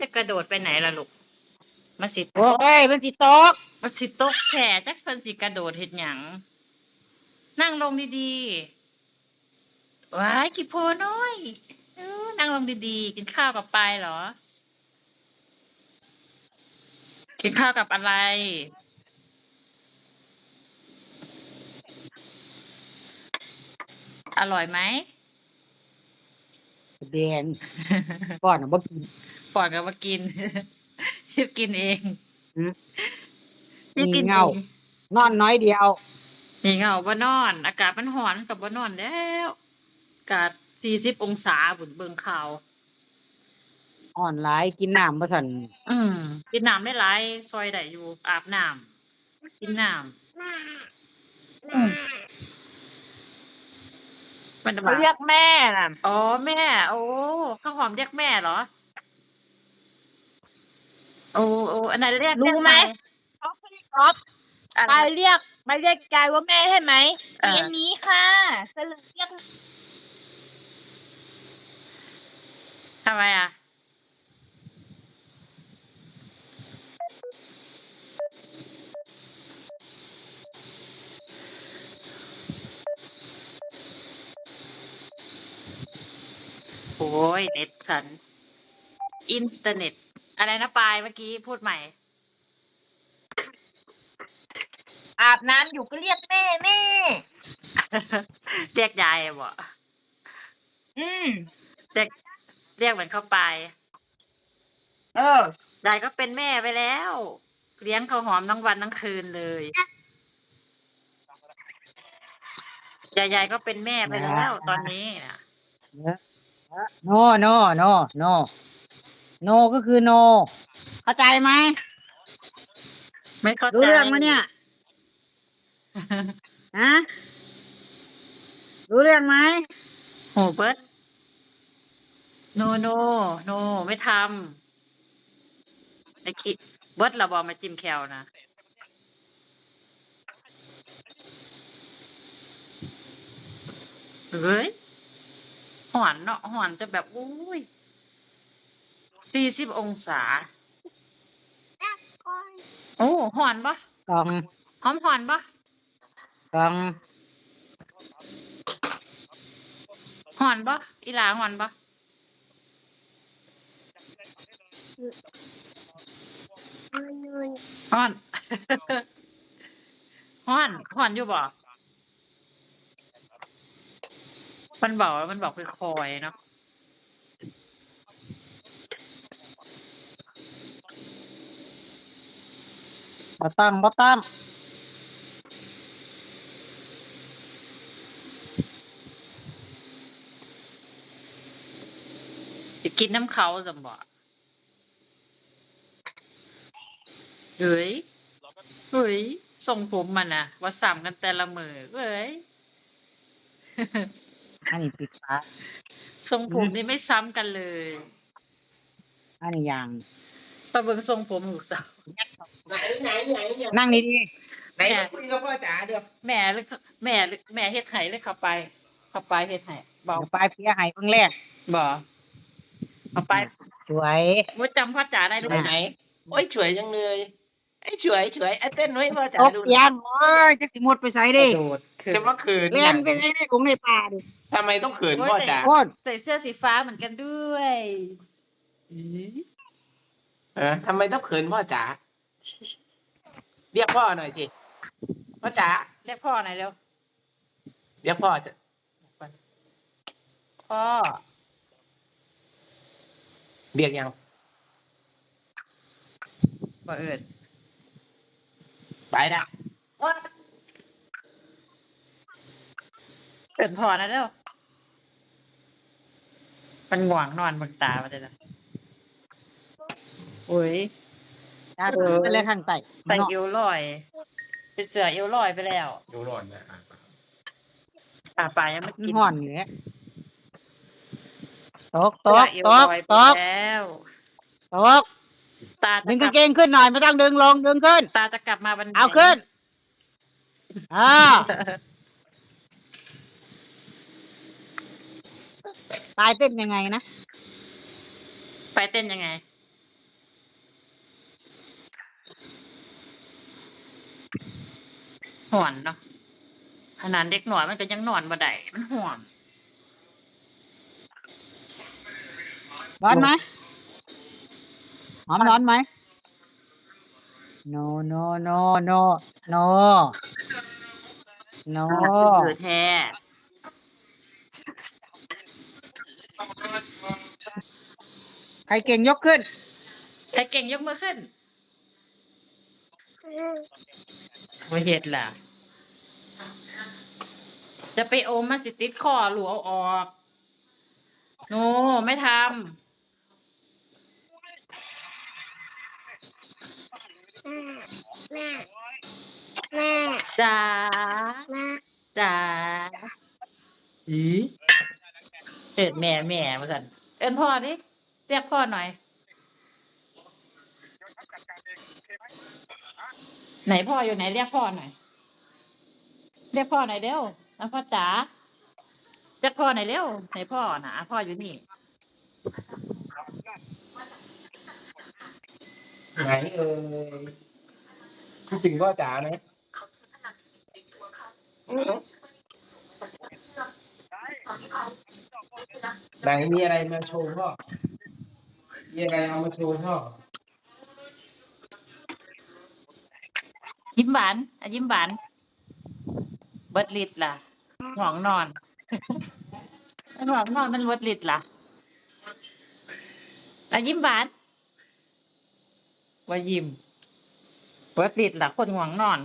จะกระโดดไปไหนล่ะลูกมาสิโอ้ยมันสิตกมาสิตกแผ่จักเพิ่นสิกระโดดเฮ็ดหยังนั่งลงดีๆว้ายกี่โพน้อยเออนั่งลงดีๆ กินข้าวกับปลายเหรอ กินข้าวกับอะไร อร่อยไหม แดงก่อนน่ะบ่กิน ปล่อยกันมากิน ชิบกินเองหืม ชิบกินมีเงาองนอนน้อยเดียวมีเงาบ่นอน อากาศมันร้อนกับบ่นอนแล้วอากาศสี่สิบองศาบุญเบิงข่าวอ่อนหลายกินน้ำบ่สั่นอืมกินน้ำได้หลายซอยได้อยู่อาบน้ำกินน้ำอืมมันจะเขามาเรียกแม่น่ะ อ๋อแม่ โอ้ข้าวหอมเรียกแม่เหรอ โอ้โอ้อันนั้นเรียกรู้ไหมเยกเขาพี่ก๊อฟอะไปไร เรียกไปเรียกกายว่าแม่ใช่ไหมเออเย็นนี้ค่ะก็เลยเรียกทำไมอะ โอ้ยเน็ตฉัน อินเทอร์เน็ต อะไรนะปายเมื่อกี้พูดใหม่ อาบน้ำอยู่ก็เรียกแม่แม่ เรียกยายอะบ่อืม เรียกเรียกเหมือนเข้าไปเออ ยายก็เป็นแม่ไปแล้ว เลี้ยงข้าวหอมทั้งวันทั้งคืนเลยยายยายก็เป็นแม่ไปแล้ว ตอนนี้น่ะโนโน โนโนโนก็คือโน เข้าใจไหมไม่เข้าใจรู้เรื่องไหมเนี่ยฮะรู้เรื่องไหมโหเบิร์ดโนโนโนไม่ทำไอ้คิดเบิร์ดเราบอกมาจิ้มแคลนะเฮ้ยหอนเนาะหอนจะแบบอุ้ย สี่สิบองศา โอ้หอนปะกล่องหอมหอนปะกล่องหอนปะอีหลาหอนปะหอนหอนหอนอยู่บ่มันบอกว่ามันบอกเป็นคอยๆเนาะ บ่ต้องบ่ต้องจะกินน้ำเขาสมบ่เฮ้ยเฮ้ยทรงผมมันอะว่าสามกันแต่ละมือเฮ้ยอันนี้ปิดฟ้าทรงผมนี่ไม่ซ้ำกันเลย อันนี้อย่างประเบิงทรงผมลูกสาว ไหนไหนไหนเนี่ยนั่งดีไหนคุยกับพ่อจ๋าเดี๋ยวแม่เลยแม่เลยแม่เฮ็ดไห้เลยเข้าไป เข้าไปเฮ็ดไห้ๆบอกเดี๋ยวปลายเพียใหายเพิ่งแรกบ่เข้าไปสวย มุดจำพ่อจ๋าได้ด้วไหนยไหนโอ้ยสวยจังเลยไอ้สวยสวยไอ้เต้นไว้พ่อจ๋าตกดูเสียงโอ้ยจะสิมุดไปใส่ดิโดดขึ้นจะมาเขินเล่นไปใส่ในของในป่าดิทำไมต้องเขินพ่อจ๋าโคตรใส่เสื้อสีฟ้าเหมือนกันด้วยอื้อเออทำไมต้องเขินพ่อจ๋า เรียกพ่อหน่อยสิพ่อจ๋าเรียกพ่อหน่อยเร็วเรียกพ่อจะพ่อเรียกยังบ่เอิดไปนะเอิดพ่อนะเร็วมันง่วงนอนบนตามาเลยนะโอ้ย จ้าไปเลยข้างใต้ใส่เอวลอยไปเจอเอวลอยไปแล้วดูร้อนนะป่าป่ายังไม่กินห่อนอยู่เนี่ยตกตกตกตกแล้วตกตาดึงกางเกงขึ้นหน่อยไม่ต้องดึงลงดึงขึ้น ตาจะกลับมาวันเอาขึ้นอ่าตายเต้นยังไงนะ ไปเต้นยังไง ห่อนเนาะขนาดเด็กหน่อยมันก็ยังนอนบ่ได้มันห่อนร้อนไหมหอมร้อนไหม no no no no no no เกิดแท้ใครเก่งยกขึ้น ใครเก่งยกมือขึ้น ว่าเห็ดล่ะ จะไปโอมมาสิติดคอหลูเอาออก โน ไม่ทำจ้าจ้าอีเอิดแม่แม่มาสันเอินพ่อดิเรียกพ่อหน่อย ไหนพ่ออยู่ไหนเรียกพ่อหน่อย เรียกพ่อหน่อยเร็วแล้วพ่อจ๋าเรียกพ่อหน่อยเร็วไหนพ่อนะพ่ออยู่นี่ไหนเอ่ยคิดถึงพ่อจ๋าไหมไหนมีอะไรมาโชว์พ่อมีอะไรเอามาโชว์พ่อ ยิ้มหวานอะยิ้มหวาน เบิดลิดล่ะห่วงนอนมันห่วงนอนมันเบิดลิดล่ะอะยิ้มหวานว่ายิ้มเบิดลิดล่ะคนห่วงนอน